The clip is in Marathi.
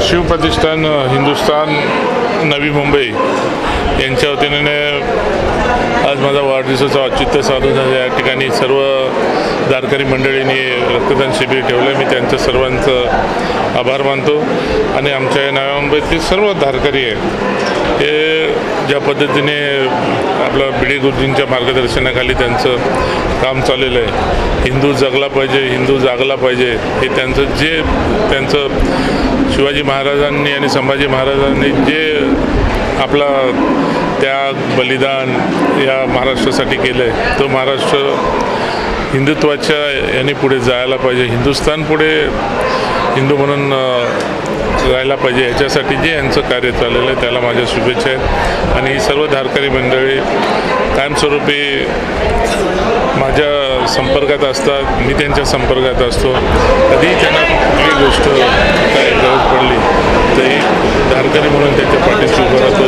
शिवप्रतिष्ठान हिंदुस्थान नवी मुंबई यांच्या वतीने आज माझा वाढदिवसाचं औचित्य साधून या ठिकाणी सर्व दारकरी मंडळींनी रक्तदान शिबिर ठेवलं. आहे मी त्यांचं सर्वांचं आभार मानतो. आणि आमच्या या नव्या मुंबईतील सर्व धारकरी आहे हे ज्या पद्धतीने आपलं बिडी गुरुजींच्या मार्गदर्शनाखाली त्यांचं काम चाललेलं आहे. हिंदू जगला पाहिजे हिंदू जागला पाहिजे हे त्यांचं जे त्यांचं शिवाजी महाराजांनी आणि संभाजी महाराजांनी जे आपला त्याग बलिदान या महाराष्ट्रासाठी केलं आहे तो महाराष्ट्र हिंदुत्वाच्या याने पुढे जायला पाहिजे. हिंदुस्थान पुढे हिंदू म्हणून राहायला पाहिजे. याच्यासाठी जे यांचं कार्य चाललेलं आहे त्याला माझ्या शुभेच्छा आहेत. आणि ही सर्व धारकरी मंडळी कायमस्वरूपी माझ्या संपर्कात असतात. मी त्यांच्या संपर्कात असतो. कधीही त्यांना कुठली गोष्ट काय गरज पडली तरी धारकरी म्हणून त्यांच्या पाठीशी उभं राहतो.